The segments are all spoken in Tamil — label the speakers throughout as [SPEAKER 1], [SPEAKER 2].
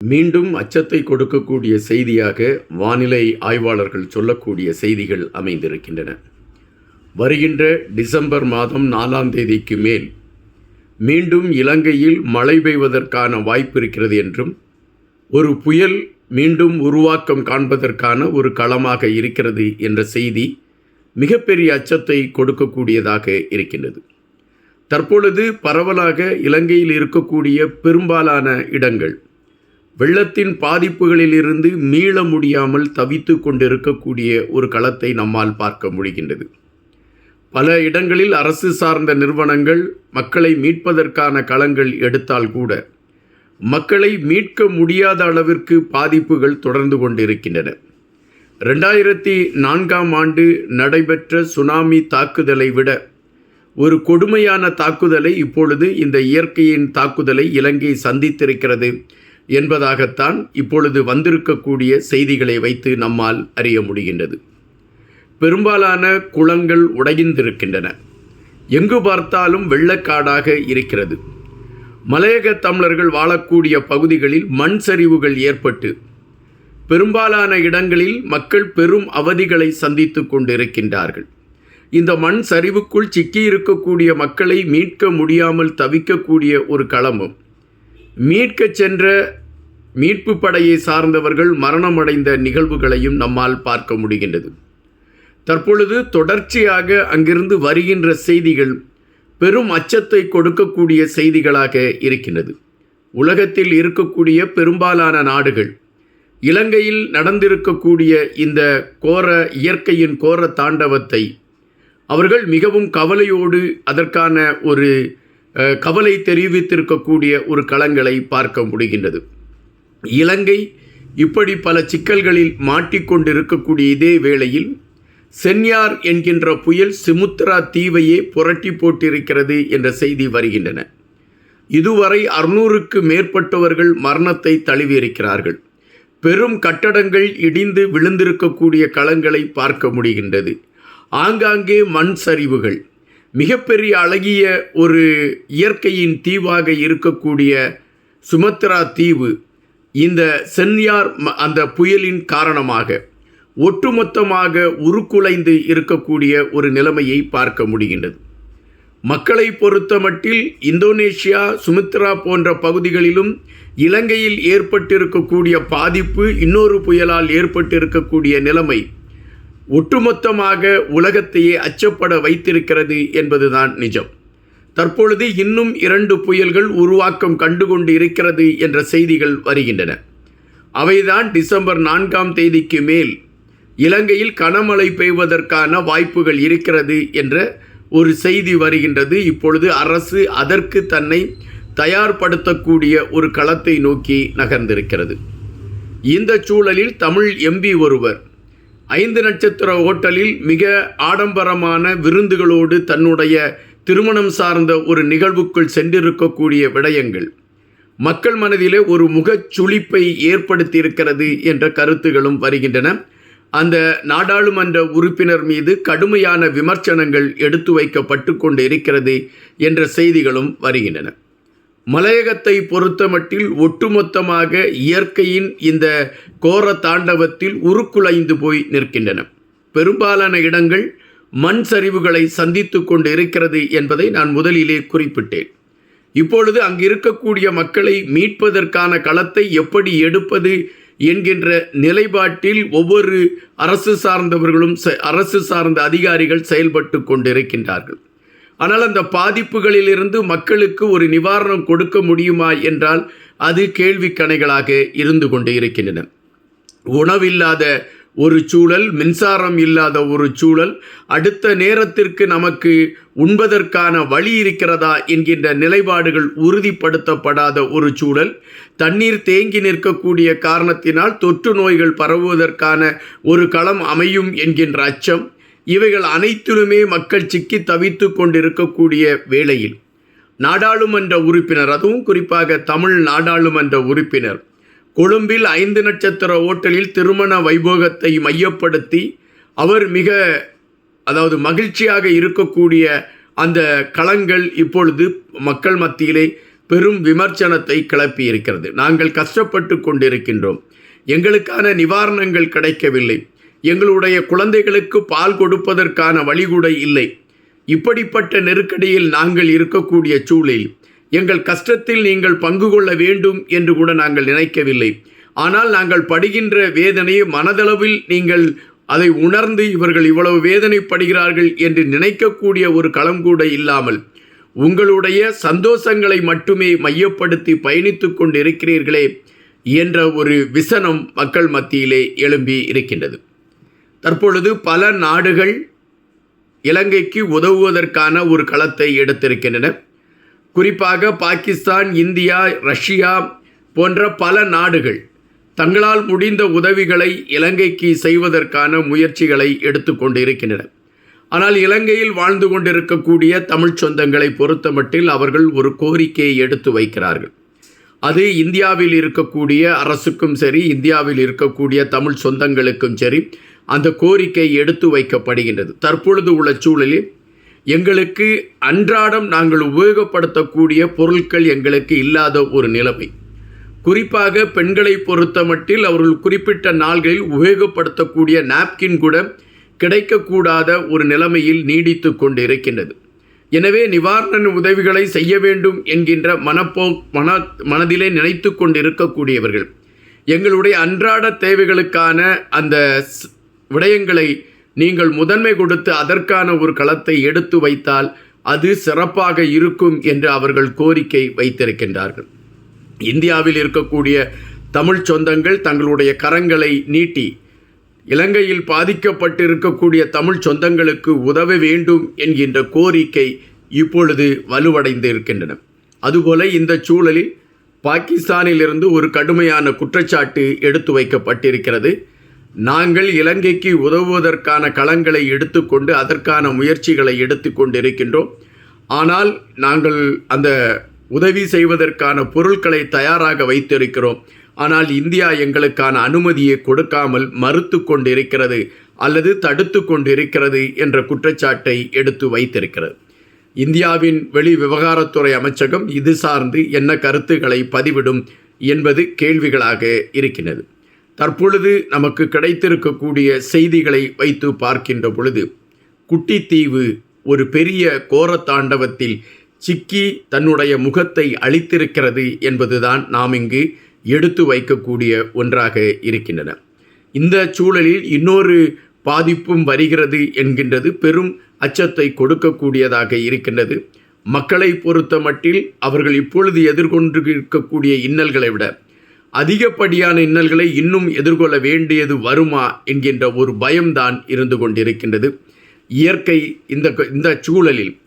[SPEAKER 1] மீண்டும் அச்சத்தை கொடுக்கக்கூடிய செய்தியாக வானிலை ஆய்வாளர்கள் சொல்லக்கூடிய செய்திகள் அமைந்திருக்கின்றன. வருகின்ற டிசம்பர் மாதம் நாலாம் தேதிக்கு மேல் மீண்டும் இலங்கையில் மழை பெய்வதற்கான வாய்ப்பு இருக்கிறது என்றும் ஒரு புயல் மீண்டும் உருவாக்கம் காண்பதற்கான ஒரு களமாக இருக்கிறது என்ற செய்தி மிகப்பெரிய அச்சத்தை கொடுக்கக்கூடியதாக இருக்கின்றது. தற்பொழுது பரவலாக இலங்கையில் இருக்கக்கூடிய பெரும்பாலான இடங்கள் வெள்ளத்தின் பாதிப்புகளிலிருந்து மீள முடியாமல் தவித்து கொண்டிருக்கக்கூடிய ஒரு களத்தை நம்மால் பார்க்க முடிகின்றது. பல இடங்களில் அரசு சார்ந்த நிறுவனங்கள் மக்களை மீட்பதற்கான களங்கள் எடுத்தால் கூட மக்களை மீட்க முடியாத அளவிற்கு பாதிப்புகள் தொடர்ந்து கொண்டிருக்கின்றன. ரெண்டாயிரத்தி நான்காம் ஆண்டு நடைபெற்ற சுனாமி தாக்குதலை விட ஒரு கொடுமையான தாக்குதலை இப்பொழுது இந்த இயற்கையின் தாக்குதலை இலங்கை சந்தித்திருக்கிறது. என்பதாகத்தான் இப்பொழுது வந்திருக்கக்கூடிய செய்திகளை வைத்து நம்மால் அறிய முடிகின்றது. பெரும்பாலான குளங்கள் உடைந்திருக்கின்றன. எங்கு பார்த்தாலும் வெள்ளக்காடாக இருக்கிறது. மலையக தமிழர்கள் வாழக்கூடிய பகுதிகளில் மண் சரிவுகள் ஏற்பட்டு பெரும்பாலான இடங்களில் மக்கள் பெரும் அவதிகளை சந்தித்து கொண்டிருக்கின்றார்கள். இந்த மண் சரிவுக்குள் சிக்கியிருக்கக்கூடிய மக்களை மீட்க முடியாமல் தவிக்கக்கூடிய ஒரு களமும் மீட்கச் சென்ற மீட்பு படையை சார்ந்தவர்கள் மரணமடைந்த நிகழ்வுகளையும் நம்மால் பார்க்க முடிகின்றது. தற்பொழுது தொடர்ச்சியாக அங்கிருந்து வருகின்ற செய்திகள் பெரும் அச்சத்தை கொடுக்கக்கூடிய செய்திகளாக இருக்கின்றது. உலகத்தில் இருக்கக்கூடிய பெரும்பாலான நாடுகள் இலங்கையில் நடந்திருக்கக்கூடிய இந்த கோர இயற்கையின் கோர தாண்டவத்தை அவர்கள் மிகவும் கவலையோடு அதற்கான ஒரு கவலை தெரிவித்திருக்கக்கூடிய ஒரு களங்களை பார்க்க முடிகின்றது. இலங்கை இப்படி பல சிக்கல்களில் மாட்டிக்கொண்டிருக்கக்கூடிய இதே வேளையில் சென்யார் என்கின்ற புயல் சிமுத்ரா தீவையே புரட்டி போட்டிருக்கிறது என்ற செய்தி வருகின்றன. இதுவரை அறுநூறுக்கு மேற்பட்டவர்கள் மரணத்தை தழுவியிருக்கிறார்கள். பெரும் கட்டடங்கள் இடிந்து விழுந்திருக்கக்கூடிய களங்களை பார்க்க முடிகின்றது. ஆங்காங்கே மண் சரிவுகள். மிகப்பெரிய அழகிய ஒரு இயற்கையின் தீவாக இருக்கக்கூடிய சுமத்ரா தீவு இந்த சென்யார் ம- அந்த புயலின் காரணமாக ஒட்டுமொத்தமாக உருக்குலைந்து இருக்கக்கூடிய ஒரு நிலைமையை பார்க்க முடிகின்றது. மக்களை பொறுத்தமட்டில் இந்தோனேஷியா சுமித்ரா போன்ற பகுதிகளிலும் இலங்கையில் ஏற்பட்டிருக்கக்கூடிய பாதிப்பு இன்னொரு புயலால் ஏற்பட்டிருக்கக்கூடிய நிலைமை ஒட்டுமொத்தமாக உலகத்தையே அச்சப்பட வைத்திருக்கிறது என்பதுதான் நிஜம். தற்பொழுது இன்னும் இரண்டு புயல்கள் உருவாக்கம் கண்டுகொண்டு இருக்கிறது என்ற செய்திகள் வருகின்றன. அவைதான் டிசம்பர் நான்காம் தேதிக்கு மேல் இலங்கையில் கனமழை பெய்வதற்கான வாய்ப்புகள் இருக்கிறது என்ற ஒரு செய்தி வருகின்றது. இப்பொழுது அரசு அதற்கு தன்னை தயார்படுத்தக்கூடிய ஒரு களத்தை நோக்கி நகர்ந்திருக்கிறது. இந்த சூழலில் தமிழ் எம்பி ஒருவர் ஐந்து நட்சத்திர ஹோட்டலில் மிக ஆடம்பரமான விருந்துகளோடு தன்னுடைய திருமணம் சார்ந்த ஒரு நிகழ்வுக்குள் சென்றிருக்கக்கூடிய விடயங்கள். மக்கள் மனதிலே ஒரு முகச்சுளிப்பை ஏற்படுத்தியிருக்கிறது என்ற கருத்துகளும் வருகின்றன. அந்த நாடாளுமன்ற உறுப்பினர் மீது கடுமையான விமர்சனங்கள் எடுத்து வைக்கப்பட்டு கொண்டு இருக்கிறது என்ற செய்திகளும் வருகின்றன. மலையகத்தை பொறுத்தமட்டில் ஒட்டுமொத்தமாக இயற்கையின் இந்த கோர தாண்டவத்தில் உருக்குலைந்து போய் நிற்கின்றன. பெரும்பாலான இடங்கள் மண் சரிவுகளை சந்தித்து கொண்டு இருக்கிறது என்பதை நான் முதலிலே குறிப்பிட்டேன். இப்பொழுது அங்கு இருக்கக்கூடிய மக்களை மீட்பதற்கான களத்தை எப்படி எடுப்பது என்கின்ற நிலைப்பாட்டில் ஒவ்வொரு அரசு சார்ந்தவர்களும் அரசு சார்ந்த அதிகாரிகள் செயல்பட்டு கொண்டிருக்கின்றார்கள். ஆனால் அந்த பாதிப்புகளிலிருந்து மக்களுக்கு ஒரு நிவாரணம் கொடுக்க முடியுமா என்றால் அது கேள்விக்கணைகளாக இருந்து கொண்டு இருக்கின்றன. உணவில்லாத ஒரு சூழல் மின்சாரம் இல்லாத ஒரு சூழல் அடுத்த நேரத்திற்கு நமக்கு உண்பதற்கான வழி இருக்கிறதா என்கின்ற நிலைப்பாடுகள் உறுதிப்படுத்தப்படாத ஒரு சூழல் தண்ணீர் தேங்கி நிற்கக்கூடிய காரணத்தினால் தொற்று நோய்கள் பரவுவதற்கான ஒரு களம் அமையும் என்கின்ற அச்சம் இவைகள் அனைத்திலுமே மக்கள் சிக்கி தவித்து கொண்டிருக்கக்கூடிய வேளையில். நாடாளுமன்ற உறுப்பினர் அதுவும் குறிப்பாக தமிழ் நாடாளுமன்ற உறுப்பினர் கொழும்பில் ஐந்து நட்சத்திர ஓட்டலில் திருமண வைபோகத்தை மையப்படுத்தி அவர் மிக அதாவது மகிழ்ச்சியாக இருக்கக்கூடிய அந்த களங்கள் இப்பொழுது மக்கள் மத்தியிலே பெரும் விமர்சனத்தை கிளப்பி இருக்கிறது. நாங்கள் கஷ்டப்பட்டு கொண்டிருக்கின்றோம். எங்களுக்கான நிவாரணங்கள் கிடைக்கவில்லை. எங்களுடைய குழந்தைகளுக்கு பால் கொடுப்பதற்கான வழிகூட இல்லை. இப்படிப்பட்ட நெருக்கடியில் நாங்கள் இருக்கக்கூடிய சூழலில் எங்கள் கஷ்டத்தில் நீங்கள் பங்கு கொள்ள வேண்டும் என்று கூட நாங்கள் நினைக்கவில்லை. ஆனால் நாங்கள் படுகின்ற வேதனையை மனதளவில் நீங்கள் அதை உணர்ந்து இவர்கள் இவ்வளவு வேதனைப்படுகிறார்கள் என்று நினைக்கக்கூடிய ஒரு களம் கூட இல்லாமல் உங்களுடைய சந்தோஷங்களை மட்டுமே மையப்படுத்தி பயணித்து கொண்டிருக்கிறீர்களே என்ற ஒரு விசனம் மக்கள் மத்தியிலே எழும்பி இருக்கின்றது. தற்பொழுது பல நாடுகள் இலங்கைக்கு உதவுவதற்கான ஒரு களத்தை எடுத்திருக்கின்றன. குறிப்பாக பாகிஸ்தான் இந்தியா ரஷ்யா போன்ற பல நாடுகள் தங்களால் முடிந்த உதவிகளை இலங்கைக்கு செய்வதற்கான முயற்சிகளை எடுத்துக்கொண்டு இருக்கின்றன ஆனால் இலங்கையில் வாழ்ந்து கொண்டிருக்கக்கூடிய தமிழ் சொந்தங்களை பொறுத்தமட்டில் அவர்கள் ஒரு கோரிக்கையை எடுத்து வைக்கிறார்கள். அது இந்தியாவில் இருக்கக்கூடிய அரசுக்கும் சரி இந்தியாவில் இருக்கக்கூடிய தமிழ் சொந்தங்களுக்கும் சரி அந்த கோரிக்கை எடுத்து வைக்கப்படுகின்றது. தற்பொழுது உள்ள சூழலில் எங்களுக்கு அன்றாடம் நாங்கள் உபயோகப்படுத்தக்கூடிய பொருட்கள் எங்களுக்கு இல்லாத ஒரு நிலைமை. குறிப்பாக பெண்களை பொறுத்தமட்டில் அவர்கள் குறிப்பிட்ட நாள்களில் உபயோகப்படுத்தக்கூடிய நாப்கின் கூட கிடைக்கக்கூடாத ஒரு நிலைமையில் நீடித்து கொண்டு இருக்கின்றது எனவே நிவாரண உதவிகளை செய்ய வேண்டும் என்கின்ற மனப்போ மன மனதிலே நினைத்து கொண்டு இருக்கக்கூடியவர்கள் எங்களுடைய அன்றாட தேவைகளுக்கான அந்த ஸ்- விடயங்களை நீங்கள் முதன்மை கொடுத்து அதற்கான ஒரு களத்தை எடுத்து வைத்தால் அது சிறப்பாக இருக்கும் என்று அவர்கள் கோரிக்கை வைத்திருக்கின்றார்கள். இந்தியாவில் இருக்கக்கூடிய தமிழ் சொந்தங்கள் தங்களுடைய கரங்களை நீட்டி இலங்கையில் பாதிக்கப்பட்டு இருக்கக்கூடிய தமிழ் சொந்தங்களுக்கு உதவ வேண்டும் என்கின்ற கோரிக்கை இப்பொழுது வலுவடைந்து இருக்கின்றன அதுபோல இந்த சூழலில் பாகிஸ்தானிலிருந்து ஒரு கடுமையான குற்றச்சாட்டு எடுத்து வைக்கப்பட்டிருக்கிறது. நாங்கள் இலங்கைக்கு உதவுவதற்கான களங்களை எடுத்துக்கொண்டு அதற்கான முயற்சிகளை எடுத்துக்கொண்டிருக்கின்றோம். ஆனால் நாங்கள் அந்த உதவி செய்வதற்கான பொருட்களை தயாராக வைத்திருக்கிறோம். ஆனால் இந்தியா எங்களுக்கான அனுமதியை கொடுக்காமல் மறுத்து கொண்டிருக்கிறது அல்லது தடுத்து கொண்டிருக்கிறது என்ற குற்றச்சாட்டை எடுத்து வைத்திருக்கிறது. இந்தியாவின் வெளி விவகாரத்துறை அமைச்சகம் இது சார்ந்து என்ன கருத்துக்களை பதிவிடும் என்பது கேள்விகளாக இருக்கின்றது. தற்பொழுது நமக்கு கிடைத்திருக்கக்கூடிய செய்திகளை வைத்து பார்க்கின்ற பொழுது குட்டித்தீவு ஒரு பெரிய கோர தாண்டவத்தில் சிக்கி தன்னுடைய முகத்தை அளித்திருக்கிறது என்பதுதான் நாம் இங்கு எடுத்து வைக்கக்கூடிய ஒன்றாக இருக்கின்றன. இந்த சூழலில் இன்னொரு பாதிப்பும் வருகிறது என்கின்றது பெரும் அச்சத்தை கொடுக்கக்கூடியதாக இருக்கின்றது. மக்களை பொறுத்த மட்டில் அவர்கள் இப்பொழுது எதிர்கொண்டு இருக்கக்கூடிய இன்னல்களை விட அதிகப்படியான இன்னல்களை இன்னும் எதிர்கொள்ள வேண்டியது வருமா என்கின்ற ஒரு பயம்தான் இருந்து கொண்டிருக்கின்றது. இயற்கை இந்த இந்த சூழலில்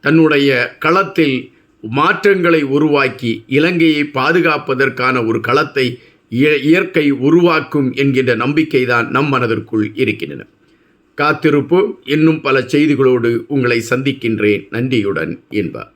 [SPEAKER 1] தன்னுடைய களத்தில் மாற்றங்களை உருவாக்கி இலங்கையை பாதுகாப்பதற்கான ஒரு களத்தை இய- இயற்கை உருவாக்கும் என்கின்ற நம்பிக்கைதான் நம் மனதிற்குள் இருக்கின்றன. காத்திருப்பு இன்னும் பல செய்திகளோடு உங்களை சந்திக்கின்றேன். நன்றியுடன் என்பார்.